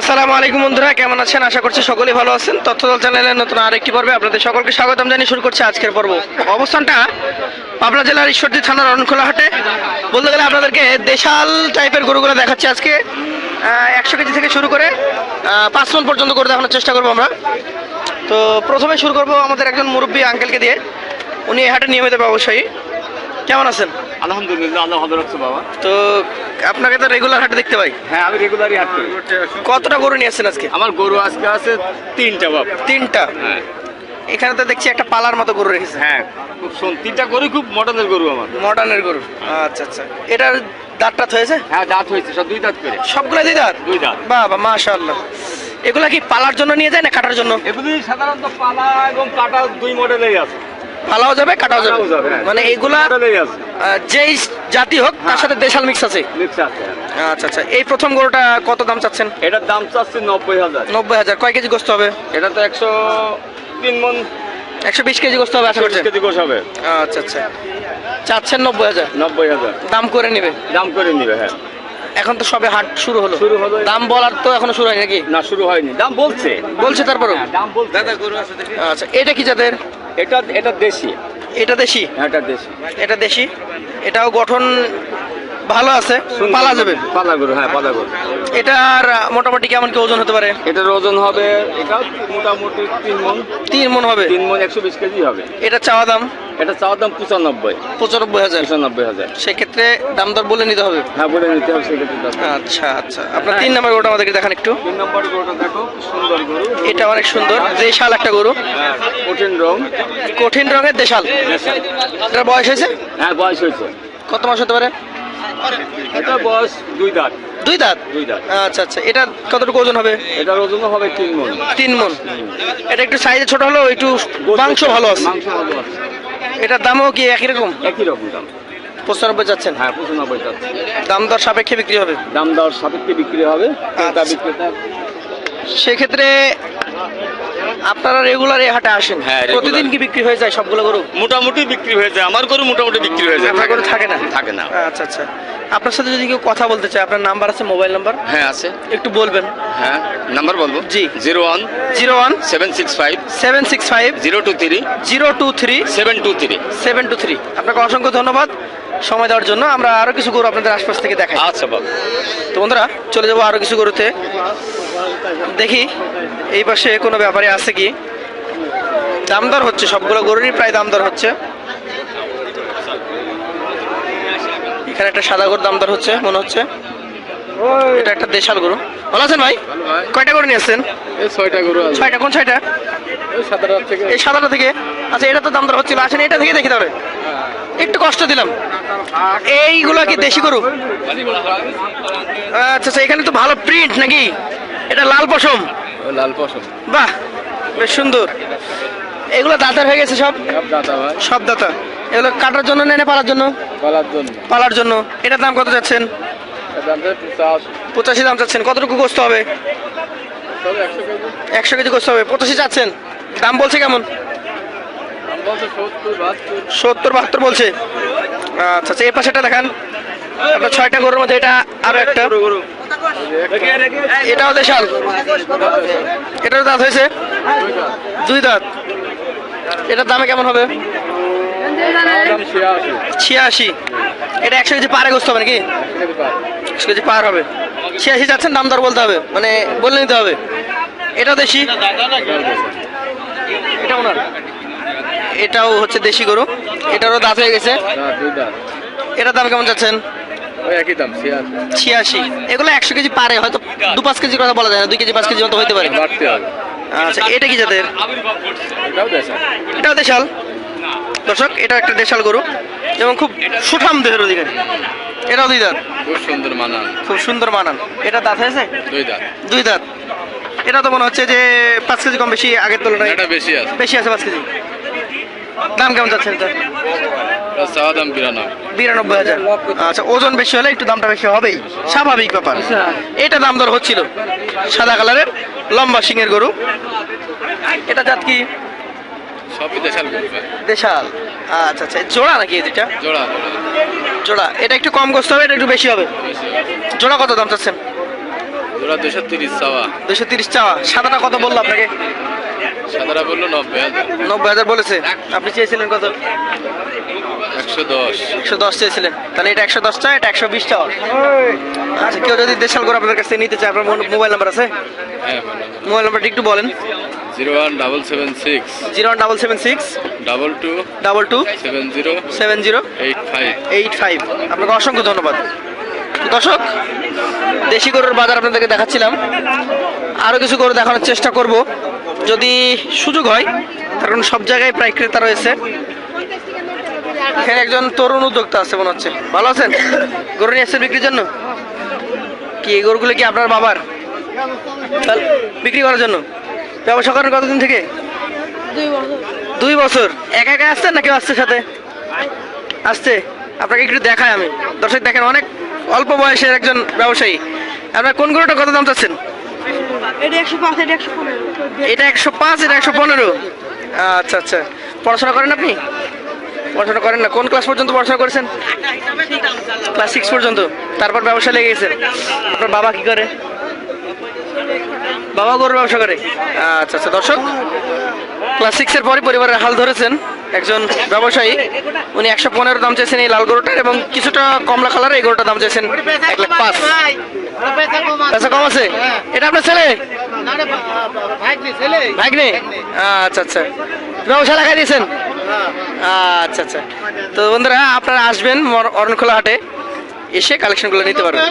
আসসালামু আলাইকুম বন্ধুরা, কেমন আছেন? আশা করছি সকলেই ভালো আছেন। তথ্যদল চ্যানেলের নতুন আরেকটি পর্বে আপনাদের সকলকে স্বাগতম জানিয়ে শুরু করছি আজকের পর্ব। অবস্থানটা পাবনা জেলার ঈশ্বরদী থানার রনখোলা হাটে। বলতে গেলে আপনাদেরকে দেশাল টাইপের গরুগুলো দেখাচ্ছি আজকে। একশো কেজি থেকে শুরু করে পাঁচ মন পর্যন্ত করে দেখানোর চেষ্টা করব আমরা। তো প্রথমে শুরু করব আমাদের একজন মুরব্বী আঙ্কেলকে দিয়ে। উনি হাটে নিয়মিত ব্যবসায়ী। কেমন আছেন? আলহামদুলিল্লাহ আল্লাহ ভালো রাখছে বাবা। তো আপনাকে তো রেগুলার হাটে দেখতে পাই। হ্যাঁ আমি রেগুলারই হাট করি। কতটা গরু নিয়ে আসছেন আজকে? আমার গরু আজকে আছে তিনটা বাপ। তিনটা? হ্যাঁ। এখানে তো দেখছি একটা পালার মতো গরু রেখেছে। হ্যাঁ খুব শোন তিনটা গরু খুব মডার্নের গরু আমার। মডার্নের গরু। আচ্ছা আচ্ছা। এটার দাঁত টাত হয়েছে? হ্যাঁ দাঁত হয়েছে সব দুই দাঁত করে। সবগুলো দুই দাঁত? দুই দাঁত। বাবা মাশাআল্লাহ। এগুলা কি পালার জন্য নিয়ে যায় না কাটার জন্য? এগুলি সাধারণত পালা এবং কাটা দুই মডেলেই আছে। পালাও যাবে কাটাও যাবে। যাবে, হ্যাঁ। মানে এইগুলা যেই জাতি হোক তার হ্যাঁ। সাথে দেশাল মিক্স আছে? মিক্স আছে আচ্ছা আচ্ছা। এই প্রথম গরুটা কত দাম চাচ্ছেন? এটার দাম চাচ্ছে নব্বই হাজার। নব্বই হাজার। কয় কেজি গোস্ত হবে? এটা তো একশো তিন মন একশো বিশ কেজি গোস্ত হবে আশা কেজি হবে। আচ্ছা আচ্ছা। চাচ্ছেন নব্বই হাজার। নব্বই হাজার। দাম করে নিবে? দাম করে নিবে হ্যাঁ। এখন তো সবে হাট শুরু হলো। শুরু হলো। দাম বলার তো এখনও শুরু হয় নাকি? না শুরু হয়নি। দাম বলছে। বলছে তারপরও? হ্যাঁ, দাম বলছে। দাদা গরু আছে আচ্ছা এটা কি জাতের? এটা এটা দেশি। এটা দেশি? হ্যাঁ এটা দেশি। এটা দেশি? এটাও গঠন ভালো আছে পালা যাবে? পালা গরু হ্যাঁ পালা গরু এটার মোটামুটি কেমন কি ওজন হতে পারে? এটার ওজন হবে এটা মোটামুটি তিন মন। তিন মন হবে? তিন মন একশো বিশ কেজি হবে। এটা চাওয়া দাম? এটা চাওয়ার দাম পঁচানব্বই। পঁচানব্বই হাজার। পঁচানব্বই হাজার। সেক্ষেত্রে দাম দর বলে নিতে হবে? হ্যাঁ বলে নিতে হবে সেক্ষেত্রে আচ্ছা আচ্ছা। আপনার তিন নাম্বার গরুটা আমাদেরকে দেখান একটু। তিন নম্বর গরুটা দেখো সুন্দর গরু। এটা অনেক সুন্দর। দেশাল একটা গরু। হ্যাঁ, কঠিন রং। কঠিন রঙের দেশাল। এটার বয়স হয়েছে? হ্যাঁ বয়স হয়েছে। কত মাস হতে পারে? এটা বয়স দুই দাঁত। দুই দাঁত? দুই দাঁত। আচ্ছা আচ্ছা। এটা কতটুকু ওজন হবে? এটার ওজন হবে তিন মন। তিন মন। এটা একটু সাইজে ছোট হলেও একটু মাংস ভালো আছে। মাংস ভালো আছে। এটার দামও কি একই রকম? একই রকম দাম। পঁচানব্বই যাচ্ছেন? হ্যাঁ পঁচানব্বই যাচ্ছে। দাম দর সাপেক্ষে বিক্রি হবে? দাম দর সাপেক্ষে বিক্রি হবে ক্রেতা আচ্ছা। বিক্রেতা। সেক্ষেত্রে আপনারা রেগুলার এই হাটে আসেন? হ্যাঁ, প্রতিদিন কি বিক্রি হয়ে যায় সবগুলো গরু? মোটামুটি বিক্রি হয়ে যায় আমার গরু মোটামুটি বিক্রি হয়ে যায়। আপনার গরু থাকে না? থাকে না। আচ্ছা আচ্ছা। আপনার সাথে যদি কেউ কথা বলতে চায় আপনার নাম্বার আছে মোবাইল নাম্বার? হ্যাঁ আছে। একটু বলবেন। হ্যাঁ নাম্বার বলব? জি। Zero one zero one seven six five seven six five zero two three zero two three seven two three. Seven two three. আপনাকে অসংখ্য ধন্যবাদ সময় দেওয়ার জন্য। আমরা আরও কিছু গরু আপনাদের আশপাশ থেকে দেখাই। আচ্ছা বাবু তো বন্ধুরা চলে যাব আরও কিছু গরুতে। দেখি এই পাশে কোনো ব্যাপারে আছে কি? দামদর হচ্ছে সবগুলো গরুরই প্রায় দামদর হচ্ছে। এখানে একটা সাদা গরুর দামদর হচ্ছে মনে হচ্ছে। এটা একটা দেশাল গরু। ভালো আছেন ভাই? কয়টা গরু নিয়েছেন এই ছয়টা গরু আছে। ছয়টা কোন ছয়টা? এই সাদাটা থেকে? আচ্ছা এটা তো দাম দর হচ্ছিল। আসেন এটা থেকে দেখি তবে একটু কষ্ট দিলাম। এইগুলো কি দেশি গরু? আচ্ছা আচ্ছা এখানে তো ভালো প্রিন্ট নাকি? এটা লাল পশম। লাল পশম। বাহ বেশ সুন্দর। এগুলো দাঁতের হয়ে গেছে সব? সব দাদা ভাই। সব দাঁতা। এগুলো কাটার জন্য নেনে পালার জন্য? পালার জন্য। এটার দাম কত যাচ্ছেন? পঁচাশি। দাম চাচ্ছেন কতটুকু গোস্ত হবে? একশো কেজি। গোস্ত হবে। পঁচাশি চাচ্ছেন দাম বলছে কেমন? সত্তর বাহাত্তর। বলছে। আচ্ছা আচ্ছা এই পাশেটা দেখান। আপনার ছয়টা গরুর মধ্যে এটা আরও একটা। এটাও দেশাল। এটারও দাঁত হয়েছে? দুই দাঁত। এটার দামে কেমন হবে? ছিয়াশি। এটা একশো কেজি পারে গোস্ত হবে নাকি? একশো কেজি পার হবে। ছিয়াশি যাচ্ছেন দাম দর বলতে হবে। মানে বলে নিতে হবে। দেশি? এটা ওনার? এটাও হচ্ছে দেশি গরু। এটারও দাঁত হয়ে গেছে। এটার দাম কেমন যাচ্ছেন? ছিয়াশি। এগুলো একশো কেজি পারে হয়তো দু পাঁচ কেজির কথা বলা যায় না দুই কেজি পাঁচ কেজি মতো হতে পারে। আচ্ছা এটা কি দেশা এটাও দেশাল? দর্শক এটা একটা দেশাল গরু এবং খুব সুঠাম দেহের অধিকারী। এটাও দুই দাঁত। খুব সুন্দর মানান। খুব সুন্দর মানান। এটা দাঁত হয়েছে? দুই দাঁত। দুই দাঁত। এটা তো মনে হচ্ছে যে পাঁচ কেজি কম বেশি আগের তুলনায় এটা বেশি আছে। বেশি আছে পাঁচ কেজি। দাম কেমন যাচ্ছে এটা চাওয়া দাম বিরানব্বই। হাজার। আচ্ছা ওজন বেশি হলে একটু দামটা বেশি হবেই স্বাভাবিক ব্যাপার। এটা দাম দর হচ্ছিল। সাদা কালারের লম্বা সিংয়ের গরু। এটা জাত কি? সবই দেশাল দেশাল। আচ্ছা আচ্ছা। জোড়া নাকি দুইটা জোড়া জোড়া। এটা একটু কম গোস্ত হবে এটা একটু বেশি হবে? জোড়া কত দাম চাচ্ছেন? ওরা দুশো তিরিশ চাওয়া। দুশো তিরিশ চাওয়া। সাদাটা কত বলল আপনাকে? সাদারা বলল নব্বই হাজার। নব্বই হাজার বলেছে। আপনি চেয়েছিলেন কত? একশো দশ। একশো দশ চেয়েছিলেন। তাহলে এটা একশো দশ চা এটা একশো বিশ চাওয়া। আচ্ছা কেউ যদি দেশাল করে আপনাদের কাছে নিতে চায় আপনার মোবাইল নাম্বার আছে? হ্যাঁ। মোবাইল নাম্বারটা একটু বলেন। Zero one double seven six zero one double seven six double two double two seven zero seven zero eight five eight five আপনাকে অসংখ্য ধন্যবাদ। দর্শক দেশি গরুর বাজার আপনাদেরকে দেখাচ্ছিলাম। আরও কিছু গরু দেখানোর চেষ্টা করব। যদি সুযোগ হয় কারণ সব জায়গায় প্রায় ক্রেতা রয়েছে। এখানে একজন তরুণ উদ্যোক্তা আছে মনে হচ্ছে। ভালো আছেন? গরু নিয়ে আসছেন বিক্রির জন্য? কি এই গরুগুলো কি আপনার বাবার? বিক্রি করার জন্য? ব্যবসা করেন কতদিন থেকে? দুই বছর। একা একা আসছেন না কেউ আসছে সাথে? আসছে। আপনাকে একটু দেখাই আমি। দর্শক দেখেন অনেক অল্প বয়সের একজন ব্যবসায়ী। আপনার কোন গরুটা কত দাম চাচ্ছেন? এটা একশো পাঁচ এটা একশো পনেরো। এটা একশো পাঁচ এটা একশো পনেরো? আচ্ছা আচ্ছা। পড়াশোনা করেন আপনি? পড়াশোনা করেন না। কোন ক্লাস পর্যন্ত পড়াশোনা করেছেন? ক্লাস সিক্স পর্যন্ত। তারপর ব্যবসা লেগে গেছে। আপনার বাবা কি করে? বাবা গরুর ব্যবসা করে। আচ্ছা আচ্ছা দর্শক ক্লাস সিক্সের পরই পরিবারের হাল ধরেছেন একজন ব্যবসায়ী। উনি একশো পনেরো দাম চাইছেন এই লাল গরুটার এবং কিছুটা কমলা কালার এই গরুটার দাম চাইছেন এক লাখ পাঁচ। আচ্ছা কম আছে? এটা আপনার ছেলে? ভাগ্নে? আচ্ছা আচ্ছা। ব্যবসা লাগাই দিয়েছেন? আচ্ছা আচ্ছা। তো বন্ধুরা, আপনারা আসবেন অরণখোলা হাটে। এসে কালেকশনগুলো নিতে পারবেন।